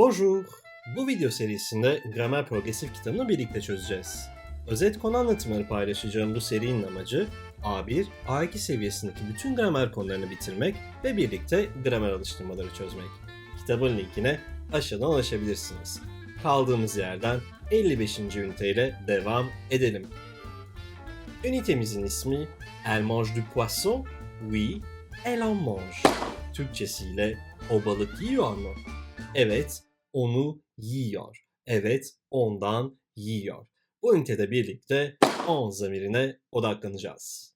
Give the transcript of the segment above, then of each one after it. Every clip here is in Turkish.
Bonjour! Bu video serisinde gramer progresif kitabını birlikte çözeceğiz. Özet konu anlatımları paylaşacağım bu serinin amacı A1, A2 seviyesindeki bütün gramer konularını bitirmek ve birlikte gramer alıştırmaları çözmek. Kitabın linkine aşağıdan ulaşabilirsiniz. Kaldığımız yerden 55. üniteyle devam edelim. Ünitemizin ismi Elle mange du poisson? Oui, elle en mange. Türkçesiyle o balık yiyor mu? Evet, onu yiyor. Evet, ondan yiyor. Bu ünitede birlikte on zamirine odaklanacağız.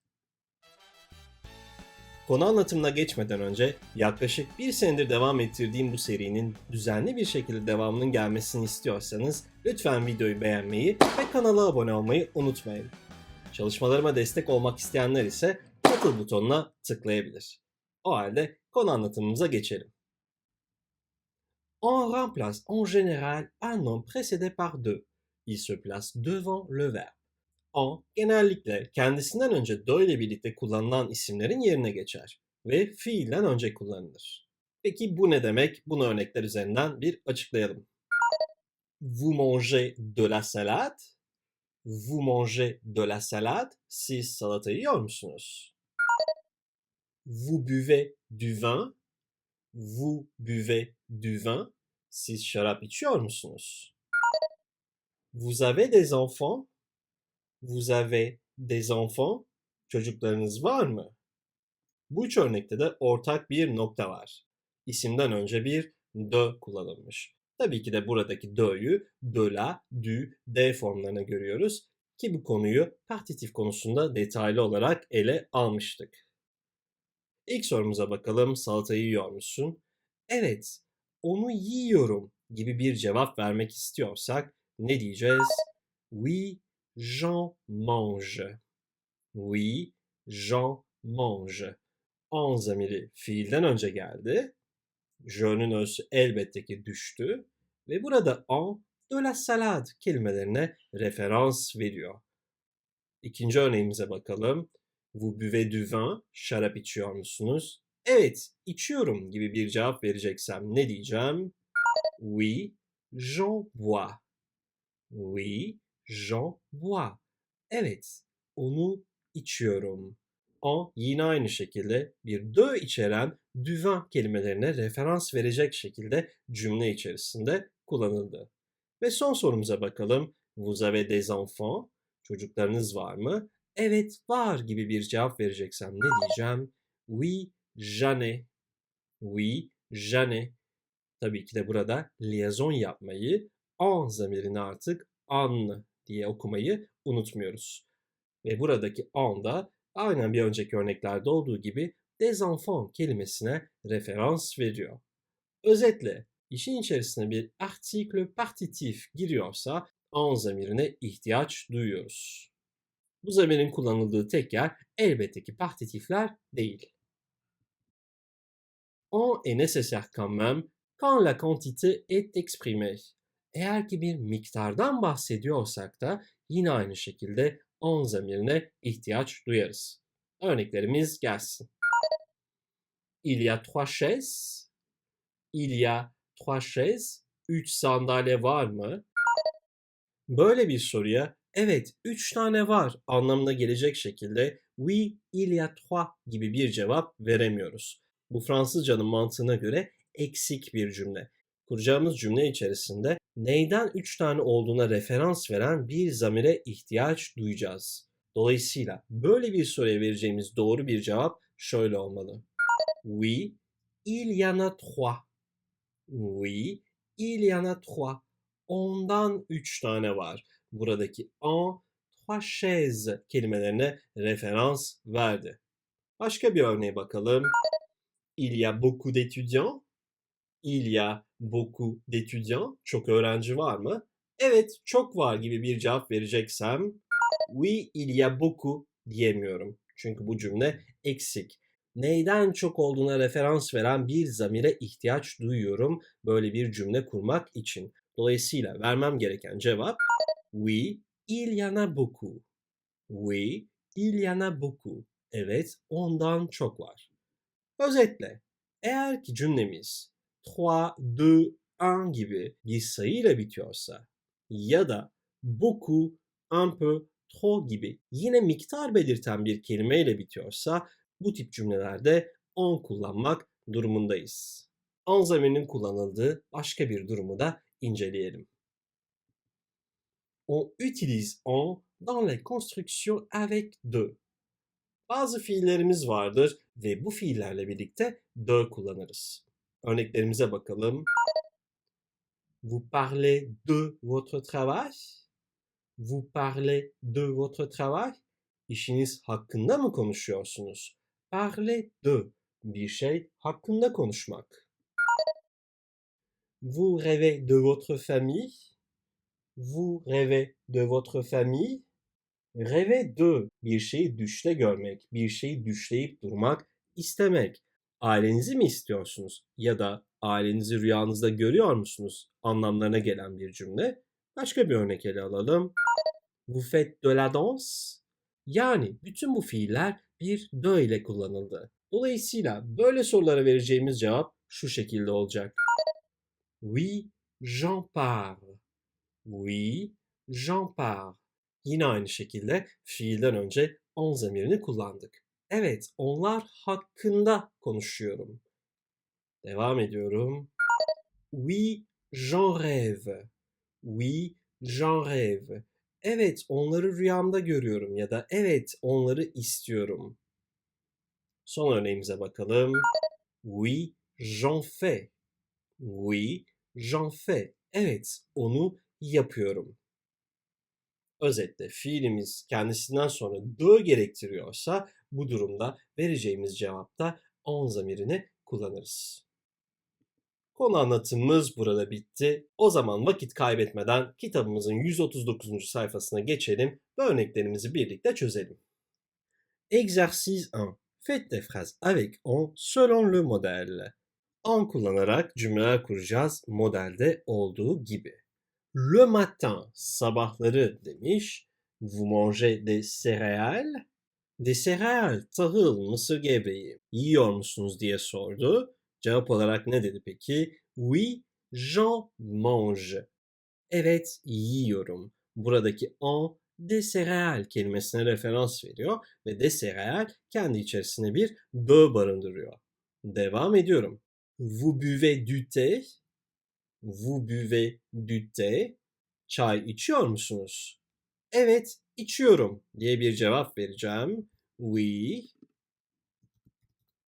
Konu anlatımına geçmeden önce yaklaşık bir senedir devam ettirdiğim bu serinin düzenli bir şekilde devamının gelmesini istiyorsanız lütfen videoyu beğenmeyi ve kanala abone olmayı unutmayın. Çalışmalarıma destek olmak isteyenler ise katıl butonuna tıklayabilir. O halde konu anlatımımıza geçelim. On remplace en général un nom précédé par deux. Il se place devant le verbe. En genellikle kendisinden önce do ile birlikte kullanılan isimlerin yerine geçer ve fiilden önce kullanılır. Peki bu ne demek? Bunu örnekler üzerinden bir açıklayalım. Vous mangez de la salade? Vous mangez de la salade? Siz salata yiyor musunuz? Vous buvez du vin? Vous buvez du vin? Siz şarap içiyor musunuz? Vous avez des enfants? Vous avez des enfants? Çocuklarınız var mı? Bu üç örnekte de ortak bir nokta var. İsimden önce bir de kullanılmış. Tabii ki de buradaki de'yu de la, du, de formlarına görüyoruz ki bu konuyu partitif konusunda detaylı olarak ele almıştık. İlk sorumuza bakalım. Salatayı yiyor musun? Evet, onu yiyorum gibi bir cevap vermek istiyorsak ne diyeceğiz? Oui, j'en mange. Oui, j'en mange. En zamiri fiilden önce geldi. J'nün özü elbette ki düştü. Ve burada en de la salade kelimelerine referans veriyor. İkinci örneğimize bakalım. Vous buvez du vin, şarap içiyor musunuz? Evet, içiyorum gibi bir cevap vereceksem ne diyeceğim? Oui, j'en bois. Oui, j'en bois. Evet, onu içiyorum. En yine aynı şekilde bir de içeren du vin kelimelerine referans verecek şekilde cümle içerisinde kullanıldı. Ve son sorumuza bakalım. Vous avez des enfants? Çocuklarınız var mı? Evet var gibi bir cevap vereceksem ne diyeceğim? Oui, j'en ai. Oui, j'en ai. Tabii ki de burada liaison yapmayı, en zamirini artık an diye okumayı unutmuyoruz. Ve buradaki en da aynen bir önceki örneklerde olduğu gibi des enfants kelimesine referans veriyor. Özetle işin içerisine bir article partitif giriyorsa en zamirine ihtiyaç duyuyoruz. Bu zamirin kullanıldığı tek yer elbette ki partitifler değil. En est nécessaire quand même quand la quantité est exprimée. Eğer ki bir miktardan bahsediyorsak da yine aynı şekilde en zamirine ihtiyaç duyarız. Örneklerimiz gelsin. Il y a trois chaises. Il y a trois chaises. Üç sandalye var mı? Böyle bir soruya evet üç tane var anlamına gelecek şekilde oui il y a trois gibi bir cevap veremiyoruz. Bu Fransızcanın mantığına göre eksik bir cümle. Kuracağımız cümle içerisinde neyden üç tane olduğuna referans veren bir zamire ihtiyaç duyacağız. Dolayısıyla böyle bir soruya vereceğimiz doğru bir cevap şöyle olmalı. Oui, il y en a trois. Oui, il y en a trois. Ondan üç tane var. Buradaki en, trois chaises kelimelerine referans verdi. Başka bir örneğe bakalım. Il y a beaucoup d'étudiants. Il y a beaucoup d'étudiants. Çok öğrenci var mı? Evet, çok var gibi bir cevap vereceksem oui, il y a beaucoup diyemiyorum. Çünkü bu cümle eksik. Neyden çok olduğuna referans veren bir zamire ihtiyaç duyuyorum böyle bir cümle kurmak için. Dolayısıyla vermem gereken cevap oui, il y en a beaucoup. Oui, il y en a beaucoup. Evet, ondan çok var. Özetle, eğer ki cümlemiz 3, 2, un gibi bir sayıyla bitiyorsa ya da beaucoup, un peu, trop gibi yine miktar belirten bir kelimeyle bitiyorsa bu tip cümlelerde on kullanmak durumundayız. On zamirinin kullanıldığı başka bir durumu da inceleyelim. On utilise on dans les constructions avec de. Bazı fiillerimiz vardır ve bu fiillerle birlikte de kullanırız. Örneklerimize bakalım. Vous parlez de votre travail? Vous parlez de votre travail? İşiniz hakkında mı konuşuyorsunuz? Parler de bir şey hakkında konuşmak. Vous rêvez de votre famille? Vous rêvez de votre famille? Rêver de bir şeyi düşte görmek, bir şeyi düşleyip durmak, istemek. Ailenizi mi istiyorsunuz ya da ailenizi rüyanızda görüyor musunuz anlamlarına gelen bir cümle. Başka bir örnek ele alalım. Vous faites de la danse? Yani bütün bu fiiller bir de ile kullanıldı. Dolayısıyla böyle sorulara vereceğimiz cevap şu şekilde olacak. Oui, j'en parle. Oui, j'en parle. Yine aynı şekilde fiilden önce on zamirini kullandık. Evet, onlar hakkında konuşuyorum. Devam ediyorum. Oui, j'en rêve. Oui, j'en rêve. Evet, onları rüyamda görüyorum ya da evet, onları istiyorum. Son örneğimize bakalım. Oui, j'en fais. Oui, j'en fais. Evet, onu yapıyorum. Özetle fiilimiz kendisinden sonra de gerektiriyorsa bu durumda vereceğimiz cevapta on zamirini kullanırız. Konu anlatımımız burada bitti. O zaman vakit kaybetmeden kitabımızın 139. sayfasına geçelim ve örneklerimizi birlikte çözelim. Exercice 1. Faites des phrases avec on selon le modèle. On kullanarak cümleler kuracağız modelde olduğu gibi. Le matin, sabahları demiş. Vous mangez des céréales? Des céréales, tahıl, mısır gevreği. Yiyor musunuz diye sordu. Cevap olarak ne dedi peki? Oui, j'en mange. Evet, yiyorum. Buradaki en des céréales kelimesine referans veriyor ve des céréales kendi içerisinde bir de barındırıyor. Devam ediyorum. Vous buvez du thé? Vous buvez du thé? Çay içiyor musunuz? Evet, içiyorum diye bir cevap vereceğim. Oui.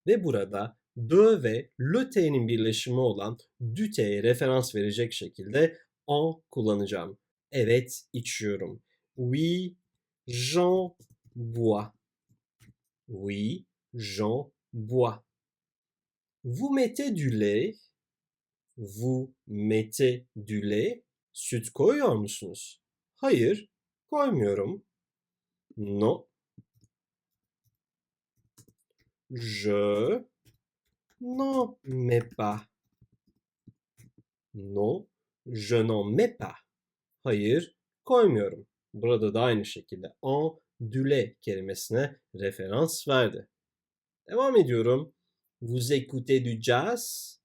Ve burada de ve le t'nin birleşimi olan du t'ye referans verecek şekilde en kullanacağım. Evet, içiyorum. Oui, j'en bois. Oui, j'en bois. Vous mettez du lait. Vous mettez du lait. Süt koyuyor musunuz? Hayır, koymuyorum. No. Je n'en mets pas. Non, je n'en mets pas. Hayır, koymuyorum. Burada da aynı şekilde en du lait kelimesine referans verdi. Devam ediyorum. Vous écoutez du jazz?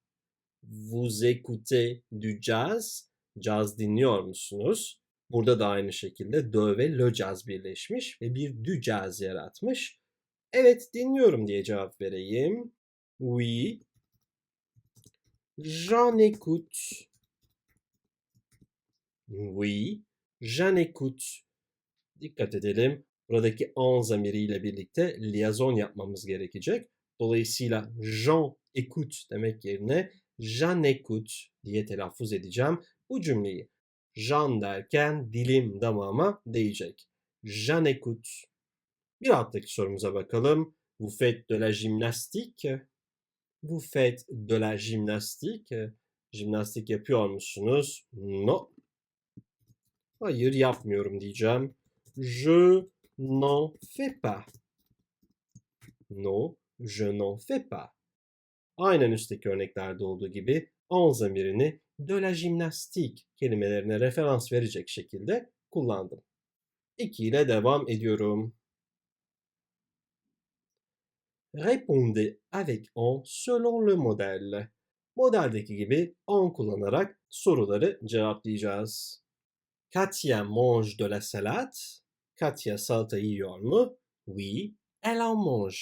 Vous écoutez du jazz? Caz dinliyor musunuz? Burada da aynı şekilde do ve le jazz birleşmiş ve bir du jazz yaratmış. Evet dinliyorum diye cevap vereyim. Oui. J'en écoute. Oui. J'en écoute. Dikkat edelim. Buradaki en zamiriyle birlikte liaison yapmamız gerekecek. Dolayısıyla j'en écoute demek yerine j'en écoute diye telaffuz edeceğim bu cümleyi. J'en derken dilim damağıma değecek. J'en écoute. Bir alttaki sorumuza bakalım. Vous faites de la gymnastique? Vous faites de la gymnastique? Jimnastik yapıyor musunuz? No. Hayır yapmıyorum diyeceğim. Je n'en fais pas. No, je n'en fais pas. Aynen üstteki örneklerde olduğu gibi en zamirini de la gymnastique kelimelerine referans verecek şekilde kullandım. 2 ile devam ediyorum. Répondez avec en selon le modèle. modeldeki gibi on kullanarak soruları cevaplayacağız. Katya mange de la salade. Katya salata yiyor mu? Oui, elle en mange.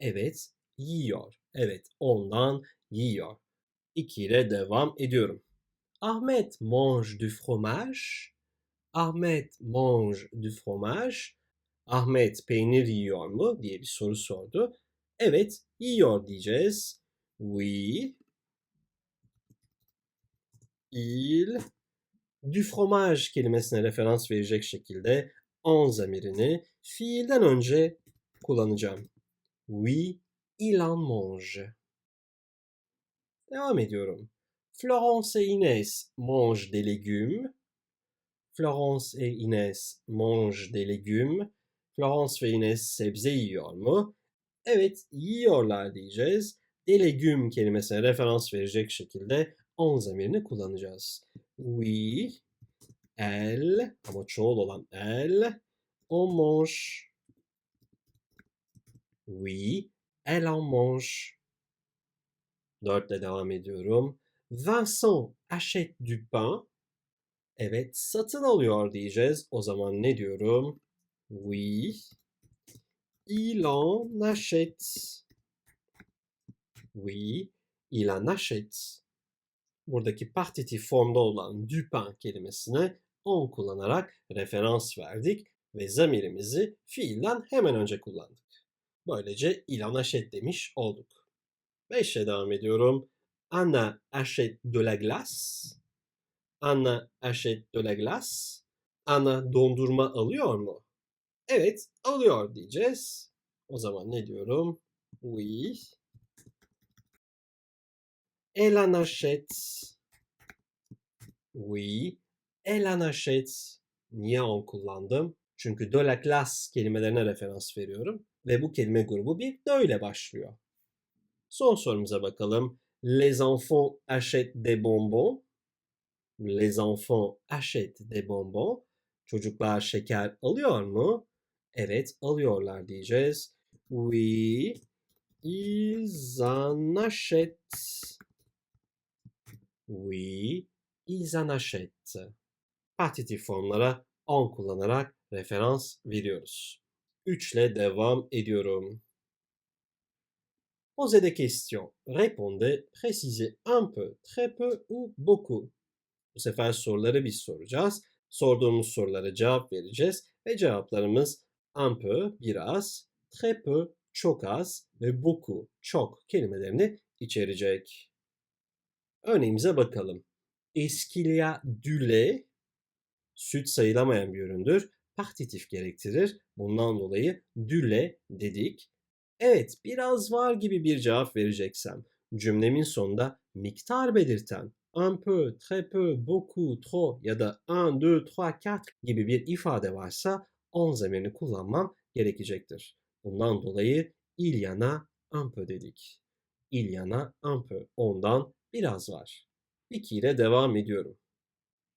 Evet, yiyor. Evet, ondan yiyor. 2 ile devam ediyorum. Ahmet mange du fromage. Ahmet mange du fromage. Ahmet peynir yiyor mu diye bir soru sordu. Evet, yiyor diyeceğiz. Oui. Il. Du fromage kelimesine referans verecek şekilde en zamirini fiilden önce kullanacağım. Oui, il en mange. Devam ediyorum. Florence et Inès mangent des légumes. Florence et Inès mangent des légumes. Florence ve Inès sebze yiyor mu? Evet, yiyorlar diyeceğiz. Des légumes kelimesine referans verecek şekilde on zamirini kullanacağız. Oui, elle ama çoğul olan elle, on mange. Oui, elle en mange. Dörtle devam ediyorum. Vincent achète du pain. Evet, satın alıyor diyeceğiz. O zaman ne diyorum? Oui, il en achète. Oui, il en achète. Buradaki partitif formda olan du pain kelimesine on kullanarak referans verdik ve zamirimizi fiilden hemen önce kullandık. Böylece il en achète demiş olduk. 5 ile devam ediyorum. Anna achète de la glace. Anna achète de la glace. Anna dondurma alıyor mu? Evet, alıyor diyeceğiz. O zaman ne diyorum? Oui. Elle en achète. Oui. Elle en achète. Niye on kullandım? Çünkü de la classe kelimelerine referans veriyorum. Ve bu kelime grubu bir de ile başlıyor. Son sorumuza bakalım. Les enfants achètent des bonbons. Les enfants achètent des bonbons. Çocuklar şeker alıyor mu? Evet, alıyorlar diyeceğiz. Oui, ils en achètent. Oui, ils en achètent. Partitif formlara on kullanarak referans veriyoruz. 3 ile devam ediyorum. Posez des questions. Répondez, précisez un peu, très peu ou beaucoup. Bu sefer soruları biz soracağız. Sorduğumuz sorulara cevap vereceğiz ve cevaplarımız un peu, biraz, très peu, çok az ve beaucoup, çok kelimelerini içerecek. Örneğimize bakalım. Est-ce qu'il y a du lait? Süt sayılamayan bir üründür. Partitif gerektirir. Bundan dolayı lait dedik. Evet, biraz var gibi bir cevap vereceksem, cümlemin sonunda miktar belirten un peu, très peu, beaucoup, trop ya da un, deux, trois, quatre gibi bir ifade varsa on zamirini kullanmam gerekecektir. Bundan dolayı il yana un peu dedik. Il yana un peu. Ondan biraz var. 2 ile devam ediyorum.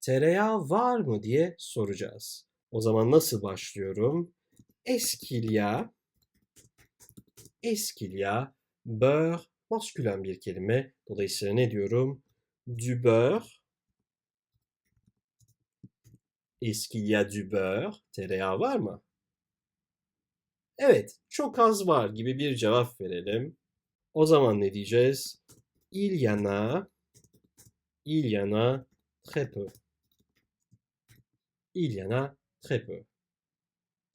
Tereyağı var mı diye soracağız. O zaman nasıl başlıyorum? Eskilya, eskilya, beurre, maskülen bir kelime. Dolayısıyla ne diyorum? Du beurre. Est-ce qu'il y a du beurre? Tereyağı var mı? Evet, çok az var gibi bir cevap verelim. O zaman ne diyeceğiz? Il y il y très peu. Il y très peu.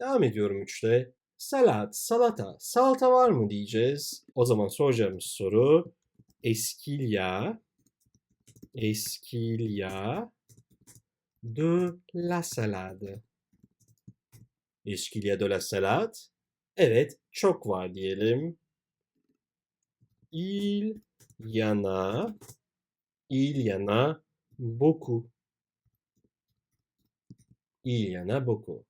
Devam ediyorum üçte. Salat, salata, salata var mı diyeceğiz. O zaman soracağımız soru Est-ce qu'il y a Est-ce qu'il y a de la salade? Est-ce qu'il y a de la salade? Evet, çok var diyelim. Il y en a, il y en a beaucoup. Il y en a beaucoup.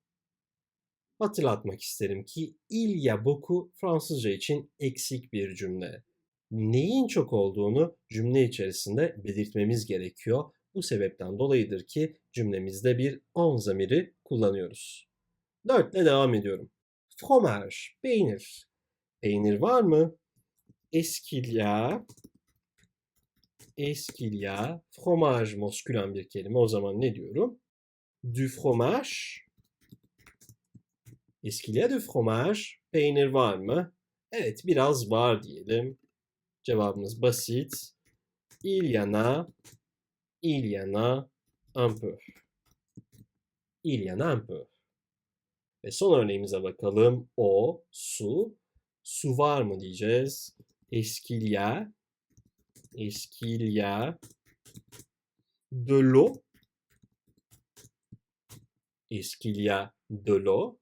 Hatırlatmak isterim ki il y a beaucoup Fransızca için eksik bir cümle. Neyin çok olduğunu cümle içerisinde belirtmemiz gerekiyor. Bu sebepten dolayıdır ki cümlemizde bir on zamiri kullanıyoruz. Dörtle devam ediyorum. Fromage, peynir. Peynir var mı? Est-ce qu'il y a Est-ce qu'il y a fromage maskülen bir kelime. O zaman ne diyorum? Du fromage. Est-ce qu'il y a du fromage? Peynir var mı? Evet biraz var diyelim. Cevabımız basit. Il y en a. Il y en a un peu. Il y en a un peu. Ve son örneğimize bakalım. O, su. Su var mı diyeceğiz. Est-ce qu'il y de l'eau Est-ce qu'il y a de l'eau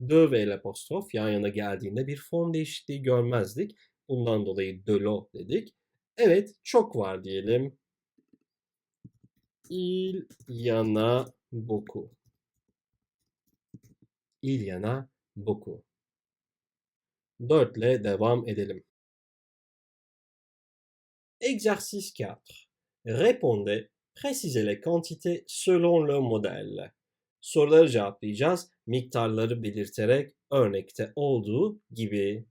De ve l'apostrof yan yana geldiğinde bir form değişikliği görmezdik. Bundan dolayı de l'eau dedik. Evet, çok var diyelim. Il y en a. Il y en a beaucoup. 4 ile devam edelim. Exercice 4. Répondez, précisez les quantités selon le modèle. Soruları cevaplayacağız. Miktarları belirterek örnekte olduğu gibi.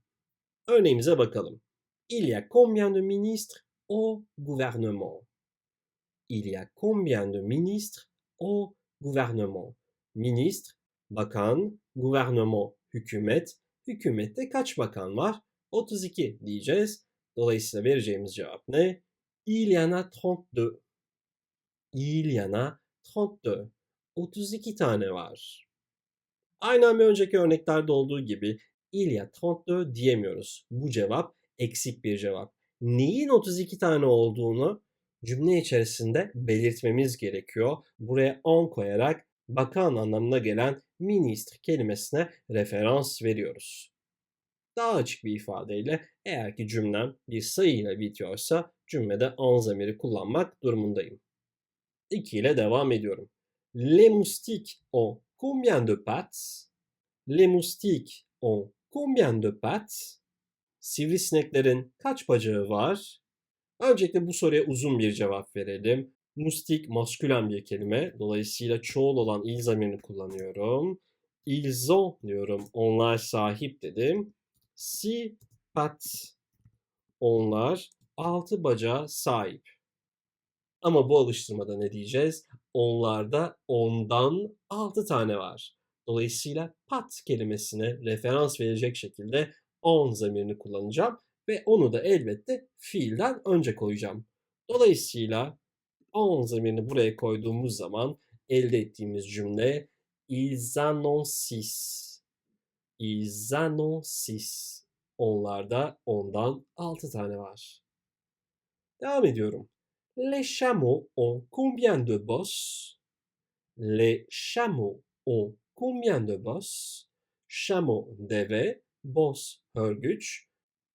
Örneğimize bakalım. Il y a combien de ministres au gouvernement? Il y a combien de ministres au gouvernement? Ministre, bakan, gouvernement, hükümet. Hükümette kaç bakan var? 32 diyeceğiz. Dolayısıyla vereceğimiz cevap ne? Il y en a 32. Il y en a 32. 32 tane var. Aynen bir önceki örneklerde olduğu gibi il y a 32 diyemiyoruz. Bu cevap eksik bir cevap. Neyin 32 tane olduğunu cümle içerisinde belirtmemiz gerekiyor. Buraya on koyarak bakan anlamına gelen ministre kelimesine referans veriyoruz. Daha açık bir ifadeyle eğer ki cümlem bir sayıyla bitiyorsa cümlede on zamiri kullanmak durumundayım. 2 ile devam ediyorum. Les moustiques ont combien de pattes? Les moustiques ont combien de pattes? Sivrisineklerin kaç bacağı var? Öncelikle bu soruya uzun bir cevap verelim. Mustik maskülen bir kelime. Dolayısıyla çoğul olan il zamirini kullanıyorum. Ils ont diyorum. Onlar sahip dedim. Si pat. Onlar altı bacağı sahip. Ama bu alıştırmada ne diyeceğiz? Onlarda ondan altı tane var. Dolayısıyla pat kelimesine referans verecek şekilde on zamirini kullanacağım ve onu da elbette fiilden önce koyacağım. Dolayısıyla on zamirini buraya koyduğumuz zaman elde ettiğimiz cümle ils six. Ils six. Onlarda ondan altı tane var. Devam ediyorum. Les chameaux ont combien de bosses? Les chameaux ont combien de bosses? Chameau deve, boss hörgüç.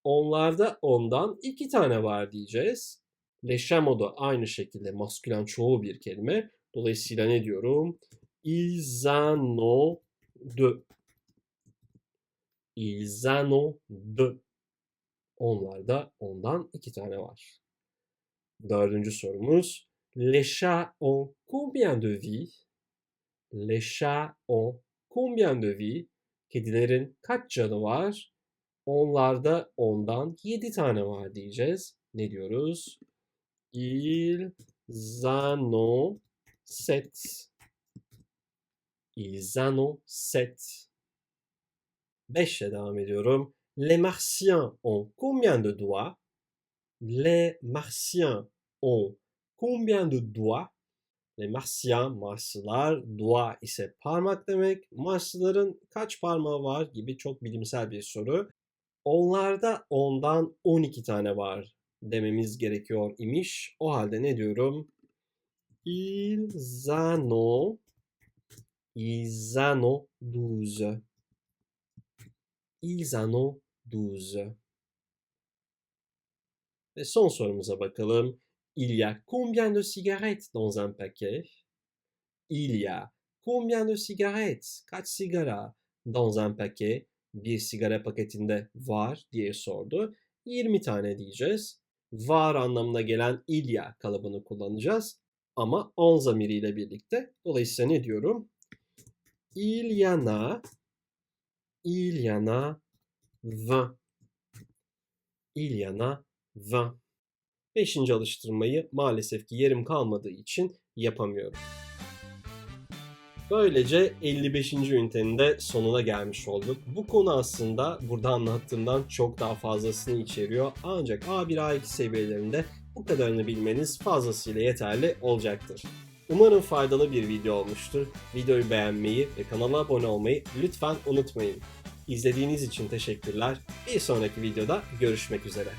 Onlarda ondan iki tane var diyeceğiz. Les chameaux da aynı şekilde maskülen çoğu bir kelime. Dolayısıyla ne diyorum? Ils en ont deux. Ils en ont deux. Onlarda ondan iki tane var. Dördüncü sorumuz. Les chats ont combien de vies? Les chats ont combien de vies? Kedilerin kaç canı var? Onlarda ondan 7 tane var diyeceğiz. Ne diyoruz? Ils en ont 7. Ils en ont 7. 5 ile devam ediyorum. Les martiens ont combien de doigts? Les martiens ont combien de doigts? Les martiens, Marslılar, doigt ise parmak demek. Marslıların kaç parmağı var gibi çok bilimsel bir soru. Onlarda ondan 12 tane var dememiz gerekiyor imiş. O halde ne diyorum? Ils en ont Ils en ont 12. Ils en ont 12. Ve son sorumuza bakalım. Il y a combien de cigarettes dans un paquet? Il y a combien de cigarettes? Kaç sigara dans un paquet? Bir sigara paketinde var diye sordu. 20 tane diyeceğiz. Var anlamına gelen il y a kalıbını kullanacağız. Ama on zamiriyle birlikte. Dolayısıyla ne diyorum? Il y en a il y en a 20. Il y en a 20. 5. alıştırmayı maalesef ki yerim kalmadığı için yapamıyorum. Böylece 55. ünitenin de sonuna gelmiş olduk. Bu konu aslında burada anlattığımdan çok daha fazlasını içeriyor. Ancak A1 A2 seviyelerinde bu kadarını bilmeniz fazlasıyla yeterli olacaktır. Umarım faydalı bir video olmuştur. Videoyu beğenmeyi ve kanala abone olmayı lütfen unutmayın. İzlediğiniz için teşekkürler. Bir sonraki videoda görüşmek üzere.